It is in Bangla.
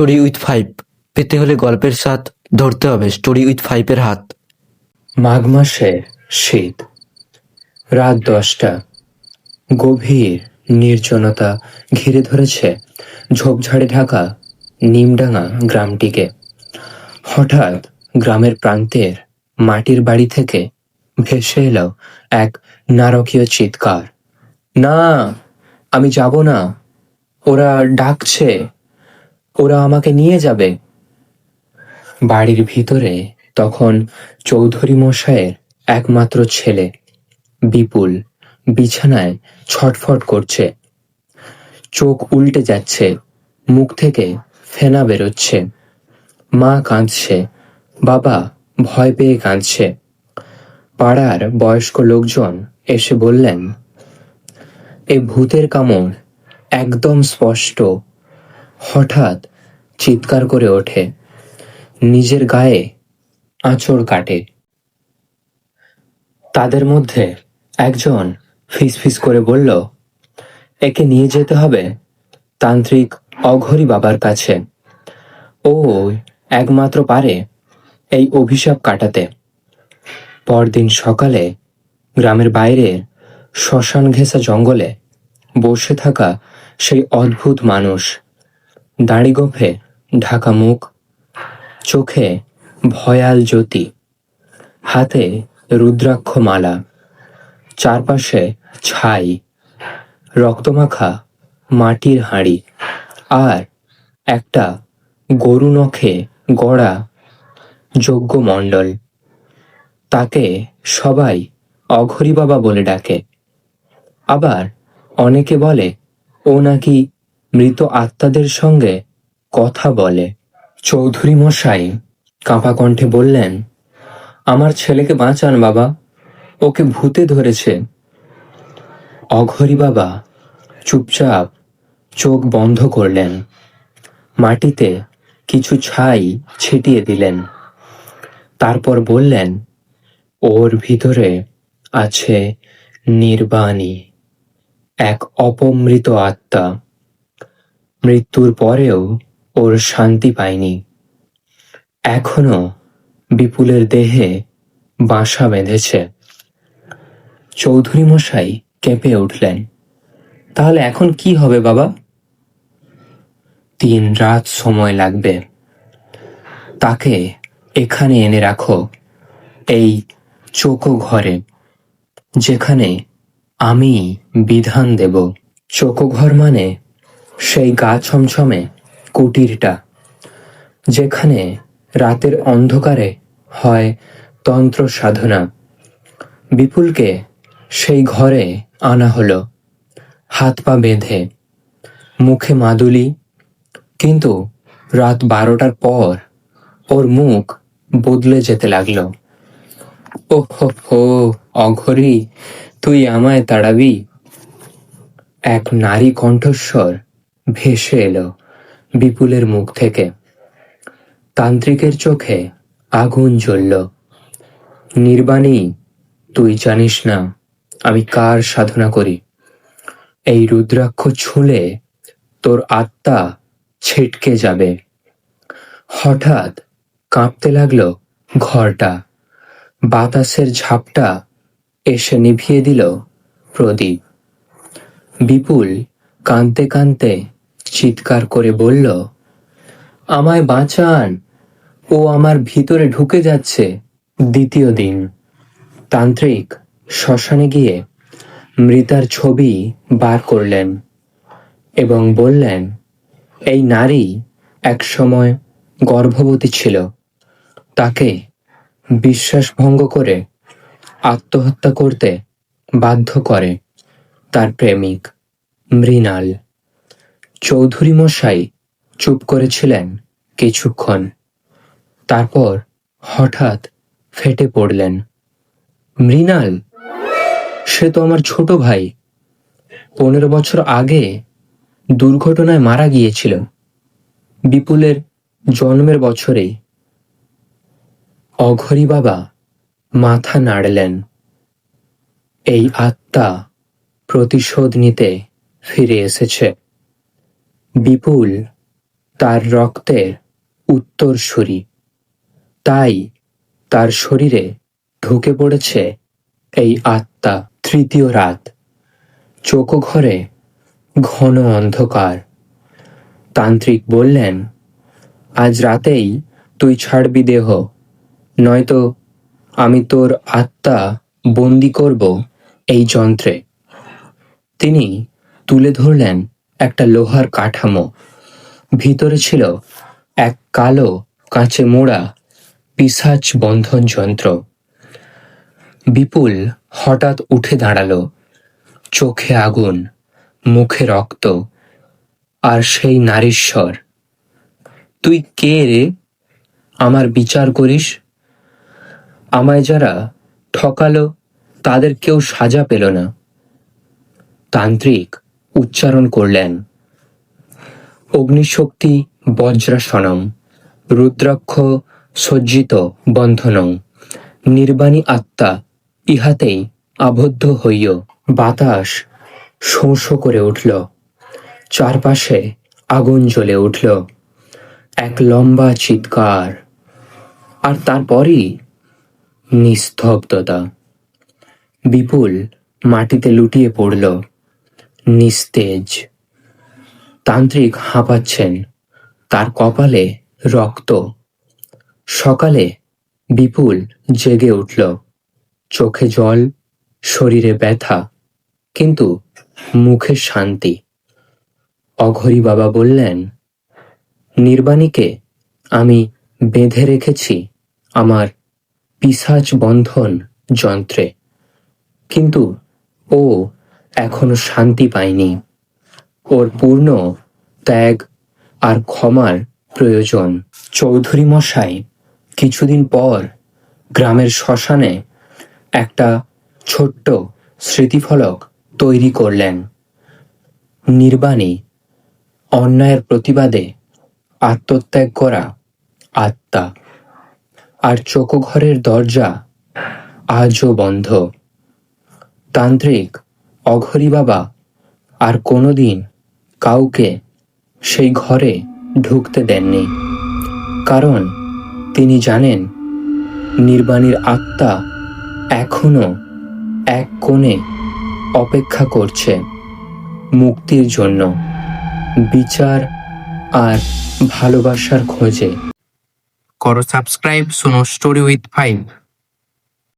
স্টোরি উইথ ফাইভ পেতে হলে গল্পের সাথ ধরতে হবে। স্টোরি উইথ ফাইভের হাত। মাঘ মাসে শীত। রাত দশটা। গভীর নির্জনতা ঘিরে ধরেছে ঝোপঝাড়ে ঢাকা নিমডাঙ্গা গ্রামটিকে। হঠাৎ গ্রামের প্রান্তের মাটির বাড়ি থেকে ভেসে এলো এক নারকীয় চিৎকার। না, আমি যাব না। ওরা ডাকছে। ওরা আমাকে নিয়ে যাবে। বাড়ির ভিতরে তখন চৌধুরী মশাইয়ের একমাত্র ছেলে, বিপুল, বিছানায় ছটফট করছে। চোখ উল্টে যাচ্ছে, মুখ থেকে ফেনা বেরোচ্ছে। মা কাঁদছে, বাবা ভয় পেয়ে কাঁদছে। পাড়ার বয়স্ক লোকজন এসে বললেন, এ ভূতের কামড় একদম স্পষ্ট হঠাৎ চিৎকার করে ওঠে। নিজের গায়ে আঁচড় কাটে। তাদের মধ্যে একজন ফিসফিস করে বলল, একে নিয়ে যেতে হবে তান্ত্রিক অঘরী বাবার কাছে। ও একমাত্র পারে এই অভিশাপ কাটাতে। পরদিন সকালে গ্রামের বাইরে শ্মশান ঘেঁষা জঙ্গলে বসে থাকা সেই অদ্ভুত মানুষ দাড়ি গোফে ঢাকা মুখ, চোখে ভয়াল জ্যোতি, হাতে রুদ্রাক্ষ মালা চারপাশে ছাই, রক্তমাখা মাটির হাঁড়ি আর একটা গরু নখে গড়া যজ্ঞ মণ্ডল। তাকে সবাই অঘরী বাবা বলে ডাকে। আবার অনেকে বলে, ও নাকি মৃত আত্মাদের সঙ্গে কথা বলে। চৌধুরী মশাই কাঁপা কণ্ঠে বললেন, আমার ছেলেকে বাঁচান বাবা, ওকে ভূতে ধরেছে। অঘরী বাবা চুপচাপ চোখ বন্ধ করলেন, মাটিতে কিছু ছাই ছিটিয়ে দিলেন। তারপর বললেন, ওর ভিতরে আছে নির্বাণী, এক অপমৃত আত্মা। মৃত্যুর পরেও ওর শান্তি পায়নি। এখনও বিপুলের দেহে বাসা বেঁধেছে। চৌধুরী মশাই কেঁপে উঠলেন। তাহলে এখন কি হবে বাবা? তিন রাত সময় লাগবে। তাকে এখানে এনে রাখো, এই চোখো ঘরে, যেখানে আমি বিধান দেব। চোখো ঘর মানে সেই গা ছমছমে কুটিরটা। যেখানে রাতের অন্ধকারে হয় তন্ত্র সাধনা বিপুলকে সেই ঘরে আনা হলো। হাত পা বেঁধে। মুখে মাদুলি। কিন্তু রাত বারোটার পর ওর মুখ বদলে যেতে লাগল। ও হো, অঘরি, তুই আমায় তাড়াবি। এক নারী কণ্ঠস্বর ভেসে এলো বিপুলের মুখ থেকে। তান্ত্রিকের চোখে আগুন জ্বলল। নির্বাণী, তুই জানিস না আমি কার সাধনা করি? এই রুদ্রাক্ষ ছুঁলে তোর আত্মা ছিটকে যাবে। হঠাৎ কাঁপতে লাগল ঘরটা। বাতাসের ঝাপটা এসে নিভিয়ে দিল প্রদীপ। বিপুল কাঁদতে কাঁদতে চিৎকার করে বলল, আমায় বাঁচান। ও আমার ভিতরে ঢুকে যাচ্ছে। দ্বিতীয় দিন, তান্ত্রিক শ্মশানে গিয়ে মৃতার ছবি বার করলেন এবং বললেন, এই নারী একসময় গর্ভবতী ছিল। তাকে বিশ্বাস ভঙ্গ করে আত্মহত্যা করতে বাধ্য করে তার প্রেমিক মৃণাল। চৌধুরী মশাই চুপ করেছিলেন কিছুক্ষণ। তারপর হঠাৎ ফেটে পড়লেন। মৃণাল, সে তো আমার ছোট ভাই। পনেরো বছর আগে দুর্ঘটনায় মারা গিয়েছিল। বিপুলের জন্মের বছরেই। অঘরী বাবা মাথা নাড়লেন। এই আত্মা প্রতিশোধ নিতে ফিরে এসেছে। বিপুল তার রক্তের উত্তরসূরি। তাই তার শরীরে ঢুকে পড়েছে এই আত্মা তৃতীয় রাত। চোখো ঘরে ঘন অন্ধকার। তান্ত্রিক বললেন, আজ রাতেই তুই ছাড়বি দেহ, নয়তো আমি তোর আত্মা বন্দি করব এই যন্ত্রে। তিনি তুলে ধরলেন একটা লোহার কাঠামো। ভিতরে ছিল এক কালো কাঁচে মোড়া পিসাচ বন্ধন যন্ত্র। বিপুল হঠাৎ উঠে দাঁড়াল। চোখে আগুন, মুখে রক্ত আর সেই নারীশ্বর তুই কে রে? আমার বিচার করিস? আমায় যারা ঠকালো, তাদের কেউ সাজা পেল না। তান্ত্রিক উচ্চারণ করলেন, অগ্নিশক্তি বজ্রাসনম, রুদ্রাক্ষ সজ্জিত বন্ধনং নির্বাণী আত্মা ইহাতেই আবদ্ধ হইও। বাতাস শোঁ শোঁ করে উঠল, চারপাশে আগুন জ্বলে উঠল, এক লম্বা চিৎকার, আর তারপরই নিস্তব্ধতা। বিপুল মাটিতে লুটিয়ে পড়ল নিস্তেজ। তান্ত্রিক হাঁপাচ্ছেন, তার কপালে রক্ত। সকালে বিপুল জেগে উঠল, চোখে জল, শরীরে ব্যথা, কিন্তু মুখে শান্তি। অঘরি বাবা বললেন, নির্বাণীকে আমি বেঁধে রেখেছি আমার পিসাচ বন্ধন যন্ত্রে, কিন্তু ও এখনও শান্তি পায়নি ওর পূর্ণ ত্যাগ আর ক্ষমার প্রয়োজন। চৌধুরী মশাই, কিছুদিন পর গ্রামের শ্মশানে একটা ছোট্ট স্মৃতিফলক তৈরি করলেন। নির্বাণী, অন্যায়ের প্রতিবাদে আত্মত্যাগ করা আত্মা। আর চোখঘরের দরজা আজও বন্ধ। তান্ত্রিক অঘরী বাবা, আর কোনোদিন কাউকে সেই ঘরে ঢুকতে দেননি। কারণ তিনি জানেন, নির্বাণীর আত্মা এখনও এক কোণে অপেক্ষা করছে মুক্তির জন্য, বিচার আর ভালোবাসার খোঁজে। করো সাবস্ক্রাইব, শোনো স্টোরি উইথ ফাইভ।